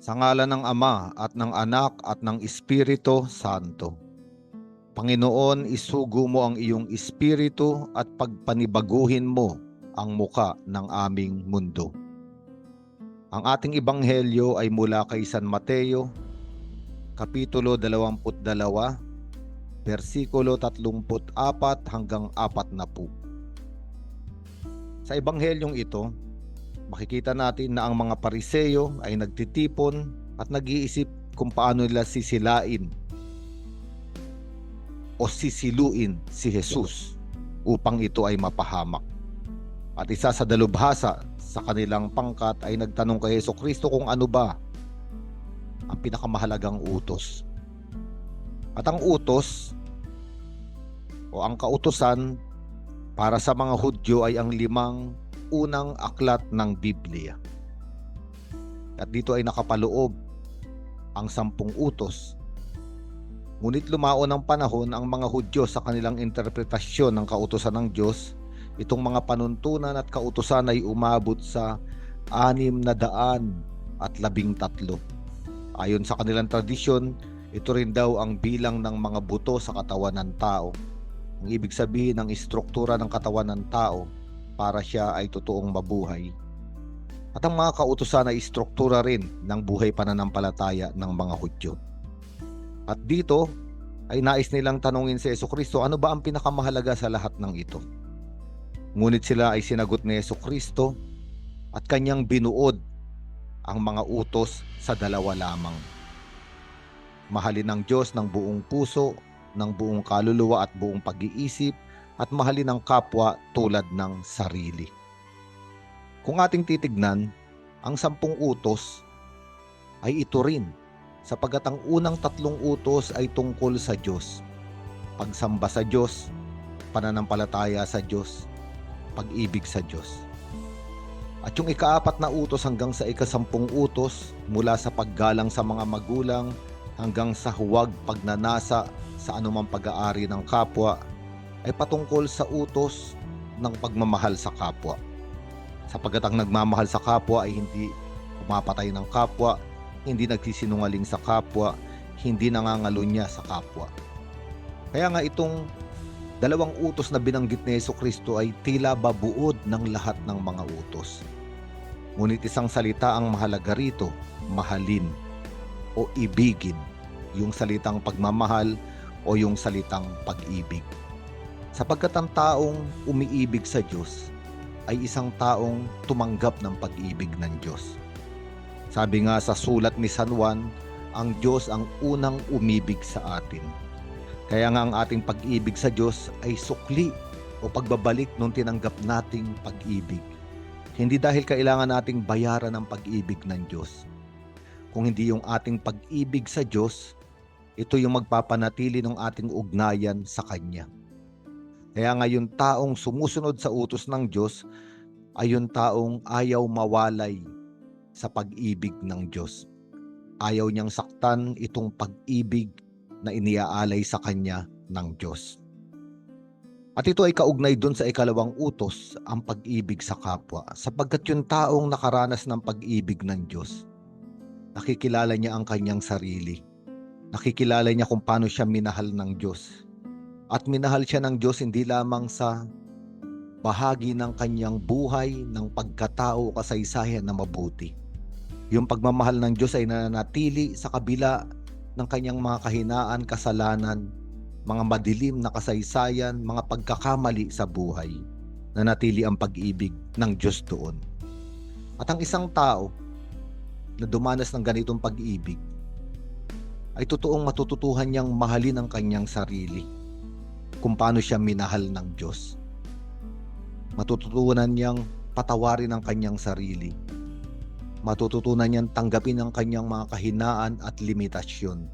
Sa ngala ng Ama at ng Anak at ng Espiritu Santo. Panginoon, isugo mo ang iyong espiritu at pagpanibaguhin mo ang muka ng aming mundo. Ang ating ebanghelyo ay mula kay San Mateo, Kapitulo 22, versikulo 34 hanggang 40. Sa ebanghelyong ito, makikita natin na ang mga pariseyo ay nagtitipon at nag-iisip kung paano nila sisilain o sisiluin si Jesus upang ito ay mapahamak. At isa sa dalubhasa sa kanilang pangkat ay nagtanong kay Yeso Kristo kung ano ba ang pinakamahalagang utos. At ang utos o ang kautosan para sa mga Hudyo ay ang limang unang aklat ng Biblia. At dito ay nakapaloob ang sampung utos. Ngunit lumao ng panahon ang mga Hudyo sa kanilang interpretasyon ng kautosan ng Diyos, itong mga panuntunan at kautosan ay umabot sa anim na daan at labing tatlo. Ayon sa kanilang tradisyon, ito rin daw ang bilang ng mga buto sa katawan ng tao. Ang ibig sabihin ng istruktura ng katawan ng tao para siya ay totoong mabuhay. At ang mga kautusan ay istruktura rin ng buhay pananampalataya ng mga Hudyo. At dito ay nais nilang tanungin si Yeso Kristo, ano ba ang pinakamahalaga sa lahat ng ito? Ngunit sila ay sinagot ni Yeso Kristo at kanyang binuod ang mga utos sa dalawa lamang. Mahalin ng Diyos ng buong puso, ng buong kaluluwa at buong pag-iisip at mahalin ng kapwa tulad ng sarili. Kung ating titignan, ang sampung utos ay ito rin sapagat ang unang tatlong utos ay tungkol sa Diyos. Pagsamba sa Diyos, pananampalataya sa Diyos, pag-ibig sa Diyos. At yung ikaapat na utos hanggang sa ikasampung utos mula sa paggalang sa mga magulang hanggang sa huwag pagnanasa sa anumang pag-aari ng kapwa ay patungkol sa utos ng pagmamahal sa kapwa. Sapagat ang nagmamahal sa kapwa ay hindi pumapatay ng kapwa, hindi nagsisinungaling sa kapwa, hindi nangangalunya sa kapwa. Kaya nga itong dalawang utos na binanggit ni Yeso Kristo ay tila babuod ng lahat ng mga utos. Ngunit isang salita ang mahalaga rito, mahalin o ibigin, yung salitang pagmamahal o yung salitang pag-ibig. Sapagkat ang taong umiibig sa Diyos ay isang taong tumanggap ng pag-ibig ng Diyos. Sabi nga sa sulat ni San Juan, ang Diyos ang unang umibig sa atin. Kaya nga ang ating pag-ibig sa Diyos ay sukli o pagbabalik nung tinanggap nating pag-ibig. Hindi dahil kailangan nating bayaran ang pag-ibig ng Diyos. Kung hindi yung ating pag-ibig sa Diyos, ito yung magpapanatili ng ating ugnayan sa Kanya. Kaya nga yung taong sumusunod sa utos ng Diyos ay yung taong ayaw mawalay sa pag-ibig ng Diyos. Ayaw niyang saktan itong pag-ibig na iniaalay sa kanya ng Diyos. At ito ay kaugnay dun sa ikalawang utos, ang pag-ibig sa kapwa, sapagkat yung taong nakaranas ng pag-ibig ng Diyos, nakikilala niya ang kanyang sarili. Nakikilala niya kung paano siya minahal ng Diyos. At minahal siya ng Diyos hindi lamang sa bahagi ng kanyang buhay ng pagkatao kasaysayan na mabuti. Yung pagmamahal ng Diyos ay nananatili sa kabila ng kanyang mga kahinaan, kasalanan, mga madilim na kasaysayan, mga pagkakamali sa buhay. Nanatili ang pag-ibig ng Diyos doon. At ang isang tao na dumanas ng ganitong pag-ibig ay totoong matututuhan niyang mahalin ang kanyang sarili kung paano siya minahal ng Diyos. Matututunan niyang patawarin ang kanyang sarili matututunan niyang tanggapin ang kanyang mga kahinaan at limitasyon.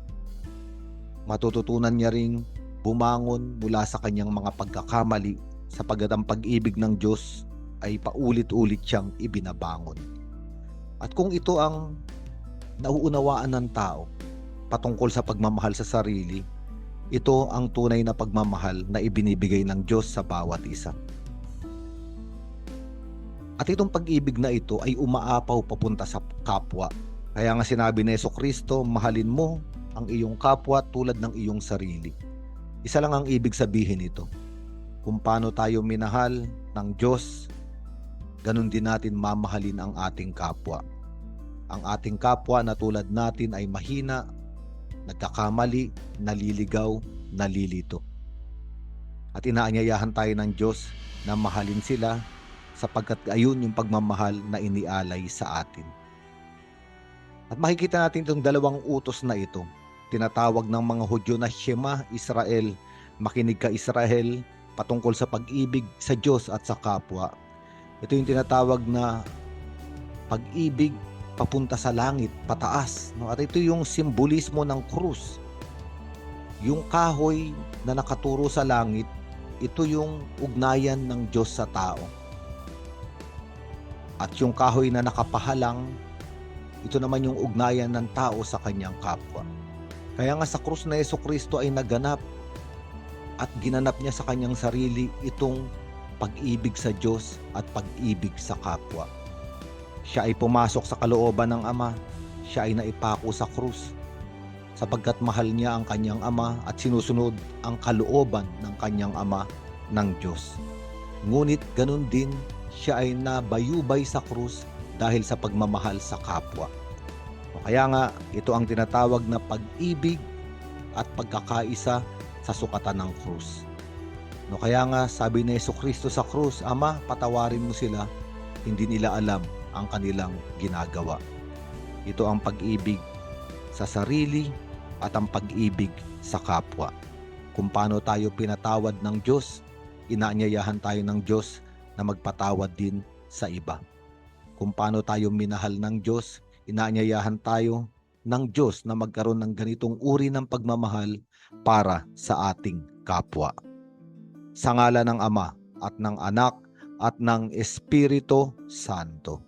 Matututunan niya ring bumangon mula sa kanyang mga pagkakamali sapagat ang pag-ibig ng Diyos ay paulit-ulit siyang ibinabangon. At kung ito ang nauunawaan ng tao patungkol sa pagmamahal sa sarili, ito ang tunay na pagmamahal na ibinibigay ng Diyos sa bawat isa. At itong pag-ibig na ito ay umaapaw papunta sa kapwa Kaya nga sinabi ni Yeso Kristo, mahalin mo ang iyong kapwa tulad ng iyong sarili. Isa lang ang ibig sabihin nito. Kung paano tayo minahal ng Diyos, ganun din natin mamahalin ang ating kapwa. Ang ating kapwa na tulad natin ay mahina, nagkakamali, naliligaw, nalilito. At inaanyayahan tayo ng Diyos na mahalin sila sapagkat ayun yung pagmamahal na inialay sa atin. At makikita natin itong dalawang utos na ito. Tinatawag ng mga Hudyo na Shema Israel, makinig ka Israel, patungkol sa pag-ibig sa Diyos at sa kapwa. Ito yung tinatawag na pag-ibig papunta sa langit, pataas. No? At ito yung simbolismo ng krus. Yung kahoy na nakaturo sa langit, ito yung ugnayan ng Diyos sa tao. At yung kahoy na nakapahalang, ito naman yung ugnayan ng tao sa kanyang kapwa. Kaya nga sa krus na Yeso Kristo ay naganap at ginanap niya sa kanyang sarili itong pag-ibig sa Diyos at pag-ibig sa kapwa. Siya ay pumasok sa kalooban ng Ama, siya ay naipako sa krus sapagkat mahal niya ang kanyang Ama at sinusunod ang kalooban ng kanyang Ama ng Diyos. Ngunit ganun din siya ay nabayubay sa krus dahil sa pagmamahal sa kapwa. O kaya nga, ito ang tinatawag na pag-ibig at pagkakaisa sa sukatan ng krus. No kaya nga sabi ni Yeso Kristo sa krus, Ama, patawarin mo sila, hindi nila alam ang kanilang ginagawa. Ito ang pag-ibig sa sarili at ang pag-ibig sa kapwa. Kung paano tayo pinatawad ng Diyos, inaanyayahan tayo ng Diyos na magpatawad din sa iba. Kung paano tayo minahal ng Diyos, inaanyayahan tayo ng Diyos na magkaroon ng ganitong uri ng pagmamahal para sa ating kapwa. Sa ngala ng Ama at ng Anak at ng Espiritu Santo.